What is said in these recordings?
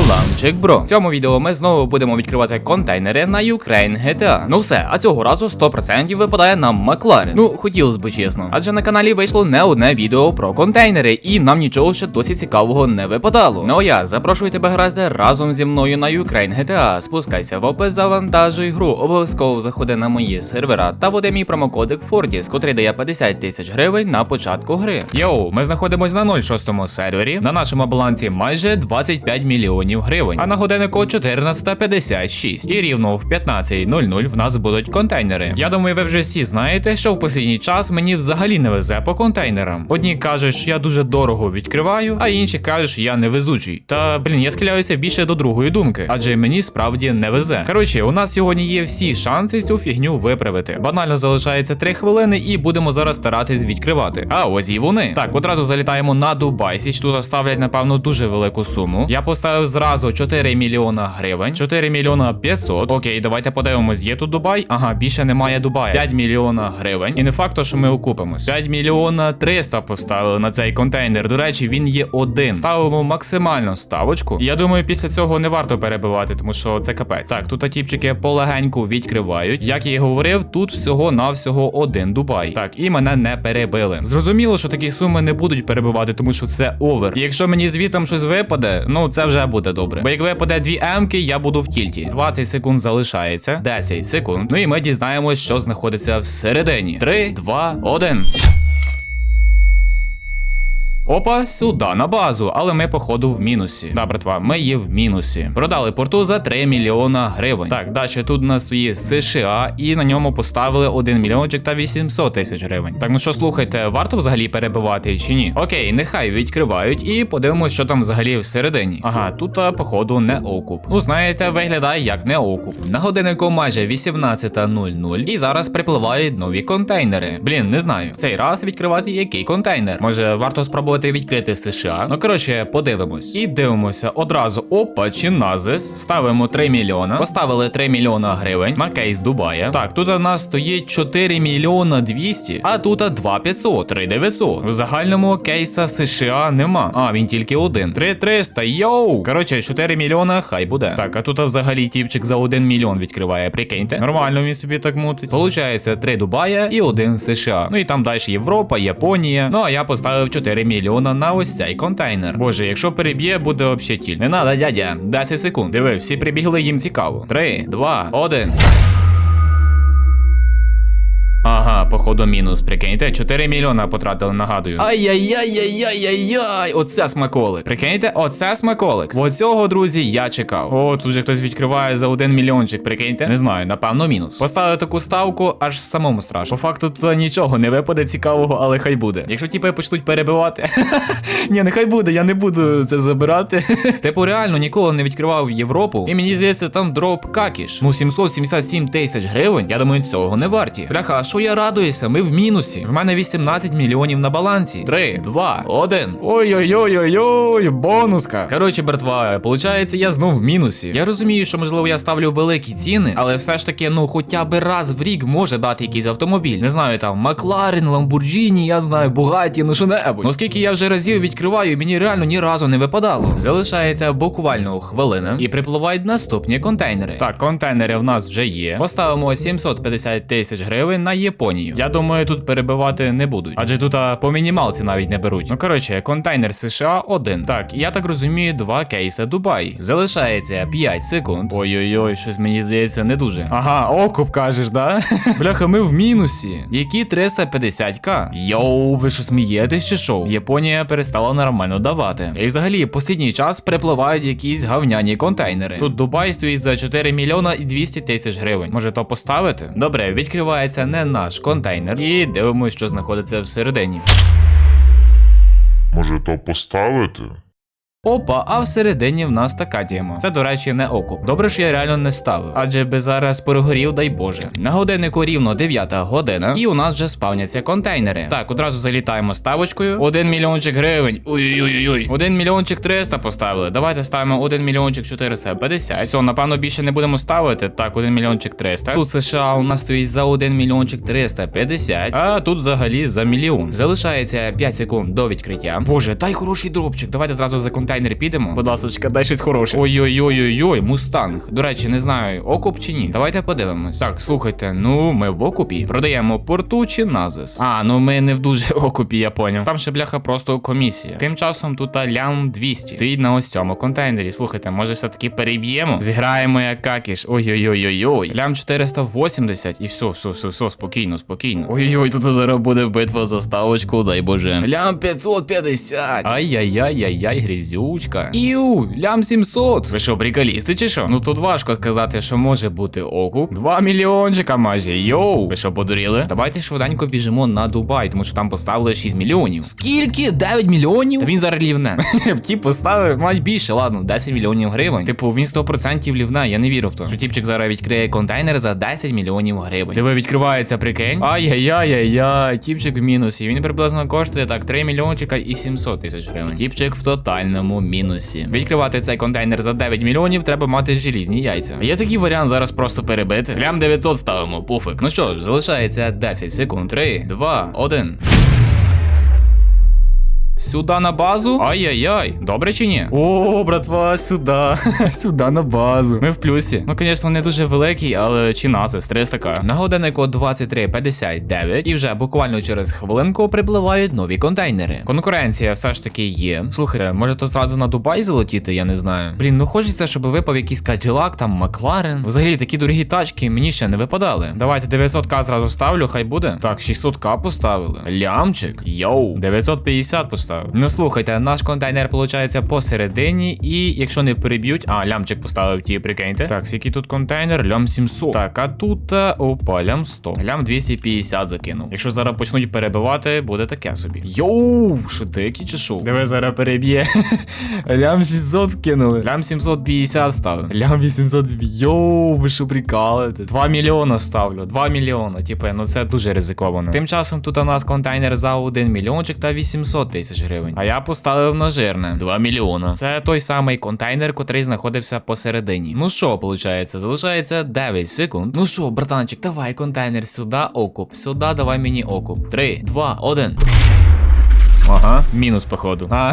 Саламчик, бро. В цьому відео ми знову будемо відкривати контейнери на Ukraine GTA. Ну все, а цього разу 100% випадає нам Макларен. Ну, хотілося б чесно. Адже на каналі вийшло не одне відео про контейнери, і нам нічого ще досі цікавого не випадало. Ну а я запрошую тебе грати разом зі мною на Ukraine GTA. Спускайся в опис, завантажуй гру, обов'язково заходи на мої сервера та буде мій промокодик Fortis, котрий дає 50 тисяч гривень на початку гри. Йоу, ми знаходимось на 06 сервері. На нашому балансі майже 25 мільйонів гривень, а на годиннику 14.56. І рівно в 15.00 в нас будуть контейнери. Я думаю, ви вже всі знаєте, що в останній час мені взагалі не везе по контейнерам. Одні кажуть, що я дуже дорого відкриваю, а інші кажуть, що я невезучий. Та блін, я схиляюся більше до другої думки, адже мені справді не везе. Коротше, у нас сьогодні є всі шанси цю фігню виправити. Банально залишається 3 хвилини, і будемо зараз старатись відкривати. А ось і вони. Так, одразу залітаємо на Дубай. Січ тут ставлять, напевно, дуже велику суму. Я поставив зразу 4 мільйона гривень, 4 мільйона 500. Окей, давайте подивимось, є тут Дубай. Ага, більше немає Дубая. 5 мільйона гривень. І не факт, що ми окупимось. 5 мільйона 300 поставили на цей контейнер. До речі, він є один. Ставимо максимальну ставочку. Я думаю, після цього не варто перебивати, тому що це капець. Так, тут тіпчики полегеньку відкривають. Як я і говорив, тут всього навсього один Дубай. Так, і мене не перебили. Зрозуміло, що такі суми не будуть перебивати, тому що це овер. Якщо мені звітом щось випаде, ну це вже буде добре. Бо як випаде дві емки, я буду в тільті. 20 секунд залишається, 10 секунд. Ну і ми дізнаємось, що знаходиться всередині. 3, 2, 1. Опа, сюди на базу, але ми походу в мінусі. Да, братва, ми є в мінусі. Продали порту за 3 мільйона гривень. Так, далі тут у нас є США, і на ньому поставили 1 мільйончик та 800 тисяч гривень. Так, ну що слухайте, варто взагалі перебивати чи ні? Окей, нехай відкривають і подивимось, що там взагалі всередині. Ага, тут походу не окуп. Ну знаєте, виглядає як не окуп. На годиннику майже 18.00 і зараз припливають нові контейнери. Блін, не знаю. В цей раз відкривати який контейнер. Може, варто спробувати відкрити США. Ну коротше, подивимось. І дивимося одразу. Опа, чи назис. Ставимо 3 мільйона. Поставили 3 мільйона гривень на кейс Дубая. Так, тут у нас стоїть 4 мільйона 200, а тут 2 500, 3 900. В загальному кейса США нема. А, він тільки один. 3 300, йоу! Коротше, 4 мільйона, хай буде. Так, а тут взагалі тіпчик за 1 мільйон відкриває, прикиньте. Нормально він собі так мутить. Получається 3 Дубая і 1 США. Ну і там далі Європа, Японія. Ну а я поставив 4 мільйона на ось цей контейнер. Боже, якщо переб'є, буде вообще тіль. Не надо, дядя. 10 секунд. Диви, всі прибігли, їм цікаво. 3, 2, 1. Ага, походу мінус, прикиньте, 4 мільйона потратили, нагадую. Ай-яй-яй-яй-яй-яй-яй. оце смаколик. Прикиньте, оце смаколик. Оцього, друзі, я чекав. О, тут же хтось відкриває за один мільйончик, прикиньте. Не знаю, напевно, мінус. Поставив таку ставку, аж самому страшно. По факту тут нічого не випаде цікавого, але хай буде. Якщо тіпи почнуть перебивати. Ні, нехай буде, я не буду це забирати. Типу, реально ніколи не відкривав Європу. І мені здається, там дроп какіш. Ну, 777 тисяч гривень. Я думаю, цього не варті. Бляха, що я радуюся? Ми в мінусі. В мене 18 мільйонів на балансі. 3, 2, 1. Ой-ой-ой-ой-ой, бонуска. Коротше, братва, получається, я знов в мінусі. Я розумію, що можливо я ставлю великі ціни, але все ж таки, ну, хоча би раз в рік може дати якийсь автомобіль. Не знаю, там Макларен, Ламбурджіні, я знаю, Бугаті, ну що небудь. Оскільки я вже разів відкриваю, мені реально ні разу не випадало. Залишається буквально хвилина і припливають наступні контейнери. Так, контейнери в нас вже є. Поставимо 750 тисяч гривень на Японію. Я думаю, тут перебивати не будуть. Адже тут а, по мінімалці навіть не беруть. Ну коротше, контейнер США один. Так, я так розумію, два кейси Дубай. Залишається 5 секунд. Ой-ой-ой, щось мені здається не дуже. Ага, окуп кажеш, да? Бляха, ми в мінусі. Які 350к? Йоу, ви що смієтесь чи що? Японія перестала нормально давати. І взагалі, останній час припливають якісь гавняні контейнери. Тут Дубай стоїть за 4 мільйона і 200 тисяч гривень. Може то поставити? Добре, відкривається не наш контейнер. І дивимося, що знаходиться всередині. Може то поставити? Опа, а всередині в нас така тема. Це, до речі, не окуп. Добре, що я реально не ставив, адже би зараз перегорів, дай Боже. На годиннику рівно 9 година, і у нас вже спавняться контейнери. Так, одразу залітаємо ставочкою. Один мільйончик гривень. Ой-ой-ой. Один мільйончик 300 поставили. Давайте ставимо 1 мільйончик 450. Все, напевно, більше не будемо ставити. Так, 1 мільйончик 300. Тут США у нас стоїть за 1 мільйончик 350, а тут взагалі за мільйон. Залишається 5 секунд до відкриття. Боже, дай хороший дропчик. Давайте зразу за контейнер контейнер підемо? Будь ласочка, дай щось хороше. Ой-ой-ой-ой, мустанг. До речі, не знаю, окуп чи ні. Давайте подивимось. Так, слухайте, ну ми в окупі. Продаємо порту чи назис. А, ну ми не в дуже окупі, я поняв. Там ще бляха просто комісія. Тим часом тут лям 200. Стоїть на ось цьому контейнері. Слухайте, може все-таки переб'ємо? Зіграємо як какіш. Ой-ой-ой-ой-ой. Лям 480 і все, все, все, все, спокійно, спокійно. Ой-ой, тут зараз буде битва за ставочку, дай боже. Лям 550. Ай-яй-яй-яй-яй, грізючка. Іу, лям 700. Ви що, приколісти чи що? Ну тут важко сказати, що може бути окуп. 2 мільйончика майже. Йоу. Ви що, подуріли? Давайте швиденько біжимо на Дубай, тому що там поставили 6 мільйонів. Скільки? 9 мільйонів? Та він зараз лівне. Ті поставив, навіть більше, ладно, 10 мільйонів гривень. Типу, він 100% лівне, я не вірю в то. Що тіпчик зараз відкриє контейнер за 10 мільйонів гривень. Диви, відкривається, прикинь. Ай-яй-яй-яй-яй, тіпчик в мінусі. Він приблизно коштує так 3 мільйончика і 700 тисяч гривень. Тіпчик в тотальному мінусі. Відкривати цей контейнер за 9 мільйонів треба мати желізні яйця. Є такий варіант зараз просто перебити. Лям 900 ставимо, пуфик. Ну що ж, залишається 10 секунд. 3, 2, 1. Сюда на базу? Ай-яй-яй, добре чи ні? О, братва, сюди. сюди на базу. Ми в плюсі. Ну, звісно, не дуже великий, але чи назис 300 к На годиннику 23.59 і вже буквально через хвилинку припливають нові контейнери. Конкуренція все ж таки є. Слухайте, може то зразу на Дубай залетіти, я не знаю. Блін, ну хочеться, щоб випав якийсь Cadillac, там Макларен. Взагалі такі дорогі тачки мені ще не випадали. Давайте 900к зразу ставлю, хай буде. Так, 600к поставили. Лямчик. Йоу, 950 поставив. Ну слухайте, наш контейнер виходить посередині, і якщо не переб'ють, а лямчик поставив ті, прикиньте. Так, який тут контейнер? Лям 700. Так, а тут е, опа, лям 100. Лям 250 закинув. Якщо зараз почнуть перебивати, буде таке собі. Йоу, що дикі чи що? Диви, зараз переб'є. лям 600 кинули. Лям 750 ставив. Лям 800. Йоу, ви що прикалуєте? 2 мільйона ставлю. 2 мільйона. Типу, ну це дуже ризиковано. Тим часом тут у нас контейнер за 1 мільйончик та 800 тисяч гривень. А я поставив на жирне 2 мільйона. Це той самий контейнер, котрий знаходився посередині. Ну що, виходить, залишається 9 секунд. Ну що, братанчик, давай контейнер сюди, окуп. Сюди давай мені окуп. 3, 2, 1. Ага, мінус походу. А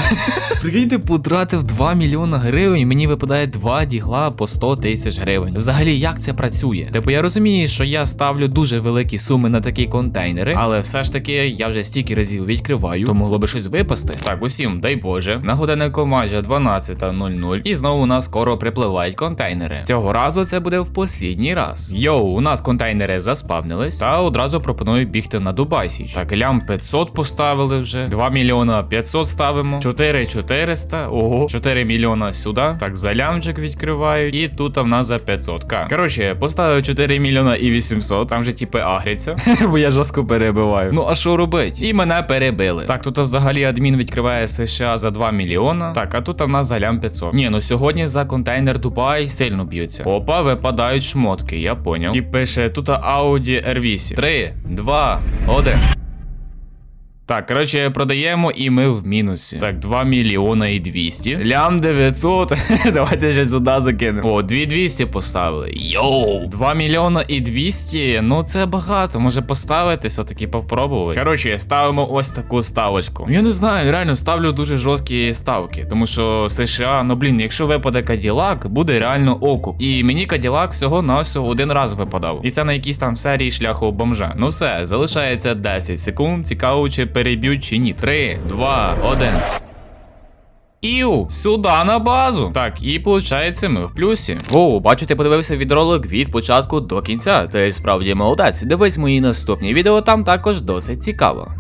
прикиньте, потратив 2 мільйона гривень, мені випадає 2 дігла по 100 тисяч гривень. Взагалі, як це працює? Типу, я розумію, що я ставлю дуже великі суми на такі контейнери, але все ж таки я вже стільки разів відкриваю, то могло би щось випасти. Так, усім, дай Боже. На годиннику майже 12.00, і знову у нас скоро припливають контейнери. Цього разу це буде в послідній раз. Йоу, у нас контейнери заспавнились, та одразу пропоную бігти на Дубай Січ. Так, лям 500 поставили вже, 2 мільйона 500 ставимо, 4 400, ого, 4 мільйона сюди. Так, за лямчик відкривають, і тут в нас за 500к. Коротше, поставив 4 мільйона і 800, там же типи агряться, бо я жорстко перебиваю. Ну а що робить? І мене перебили. Так, тут взагалі адмін відкриває США за 2 мільйона. Так, а тут в нас за лям 500. Ні, ну сьогодні за контейнер Дубай сильно б'ються. Опа, випадають шмотки, я поняв. Тіп пише, тут Audi R8. 3, 2, 1. Так, коротше, продаємо і ми в мінусі. Так, 2 мільйона і 200. Лям 900. Давайте ще сюди закинемо. О, 2200 поставили. Йоу! 2 мільйона і 200. Ну це багато. Може поставити, все-таки попробувати. Коротше, ставимо ось таку ставочку. Я не знаю, реально ставлю дуже жорсткі ставки. Тому що США, ну блін, якщо випаде Каділак, буде реально окуп. І мені Каділак всього на всього один раз випадав. І це на якійсь там серії шляху бомжа. Ну все, залишається 10 секунд. Цікаво, чи переб'ють чи ні. 3, 2, 1. Іу, сюди на базу. Так, і виходить, ми в плюсі. Воу, бачу, ти подивився відролик від початку до кінця. Ти справді молодець. Дивись мої наступні відео, там також досить цікаво.